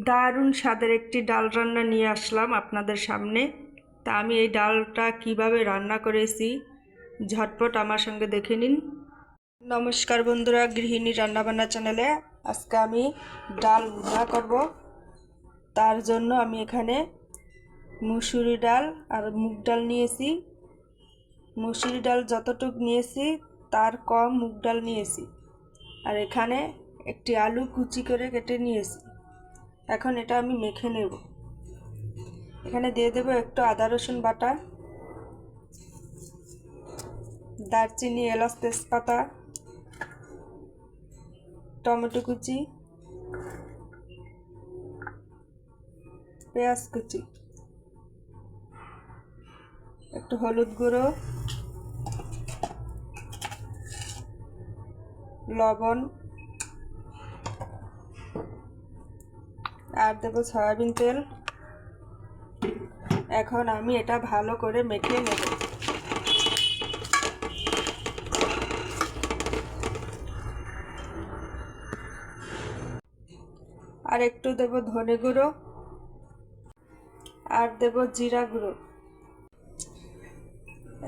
দারুণ স্বাদের একটি ডাল রান্না নিয়ে আসলাম আপনাদের সামনে। তা আমি এই ডালটা কীভাবে রান্না করেছি ঝটপট আমার সঙ্গে দেখে নিন। নমস্কার বন্ধুরা, গৃহিণী রান্নাবান্না চ্যানেলে আজকে আমি ডাল রান্না করব। তার জন্য আমি এখানে মুসুরি ডাল আর মুগ ডাল নিয়েছি। মুসুরি ডাল যতটুক নিয়েছি তার কম মুগ ডাল নিয়েছি। আর এখানে একটি আলু কুচি করে কেটে নিয়েছি। এখন এটা আমি মেখে নেব। এখানে দিয়ে দেবো একটু আদা, রসুন বাটা, দারচিনি, এলাচ তেজপাতা, টমেটো কুচি, পেঁয়াজ কুচি, একটু হলুদ গুঁড়ো, লবণ আর দেবো সয়াবিন তেল। এখন আমি এটা ভালো করে মেখে নেব। আর একটু দেব ধনে গুঁড়ো। আর দেব জিরা গুঁড়ো।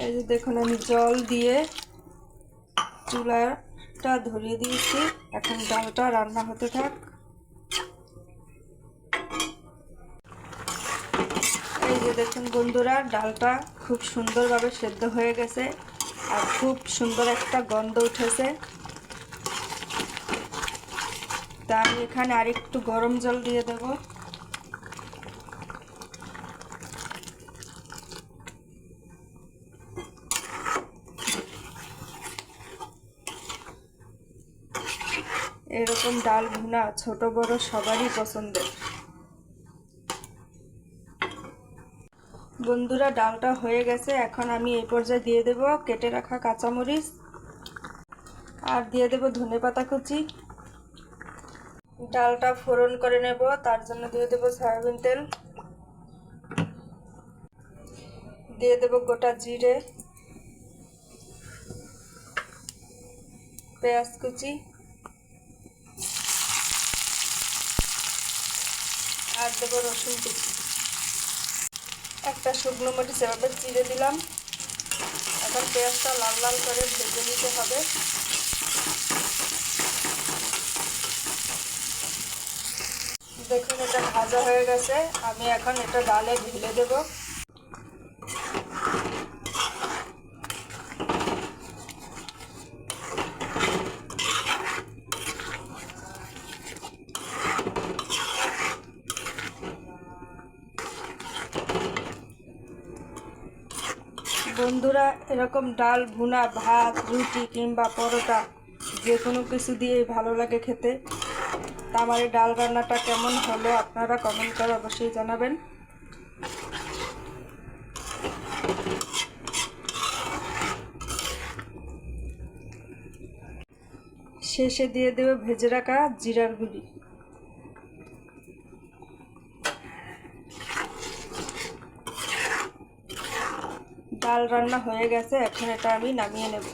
এই যে দেখুন, আমি জল দিয়ে চুলাটা ধরিয়ে দিয়েছি। এখন ডালটা রান্না হতে থাক এই যে দেখুন বন্ধুরা, ডালটা খুব সুন্দরভাবে সেদ্ধ হয়ে গেছে আর খুব সুন্দর একটা গন্ধ উঠেছে। তা আমি এখানে আরেকটু গরম জল দিয়ে দেব। এরকম ডাল ভুনা ছোট বড় সবারই পছন্দের। বন্ধুরা, ডালটা হয়ে গেছে। এখন আমি এই পর্যায়ে দিয়ে দেব কেটে রাখা কাঁচামরিচ। আর দিয়ে দেব ধনে পাতা কুচি। ডালটা ফোড়ন করে নেব, তার জন্য দিয়ে দেব সয়াবিন তেল। দিয়ে দেব গোটা জিরে। পেঁয়াজ কুচি। আর দেবো রসুন কুচি। একটা শুকনো মরিচ এভাবে চিড়ে দিলাম। এখন পেঁয়াজটা লাল লাল করে ভেজে নিতে হবে। দেখুন, এটা ভাজা হয়ে গেছে। আমি এখন এটা ডালে ঢেলে দেব। বন্ধুরা, এরকম ডাল, ভুনা, ভাত, রুটি কিংবা পরোটা যে কোনো কিছু দিয়েই ভালো লাগে খেতে। তা আমার এই ডাল রান্নাটা কেমন হলো আপনারা কমেন্ট করে অবশ্যই জানাবেন। শেষে দিয়ে দেবে ভেজে রাখা জিরার গুঁড়ি। ডাল রান্না হয়ে গেছে, এখন এটা আমি নামিয়ে নেব।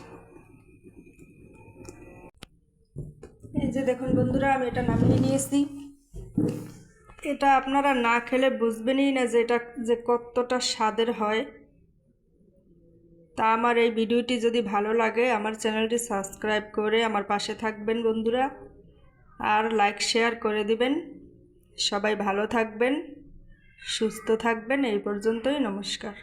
এই যে দেখুন বন্ধুরা, আমি এটা নামিয়ে নিয়েছি। এটা আপনারা না খেলে বুঝবেনই না যে এটা যে কতটা স্বাদের হয়। তা আমার এই ভিডিওটি যদি ভালো লাগে, আমার চ্যানেলটি সাবস্ক্রাইব করে আমার পাশে থাকবেন বন্ধুরা। আর লাইক, শেয়ার করে দিবেন। সবাই ভালো থাকবেন, সুস্থ থাকবেন, এই পর্যন্তই, নমস্কার।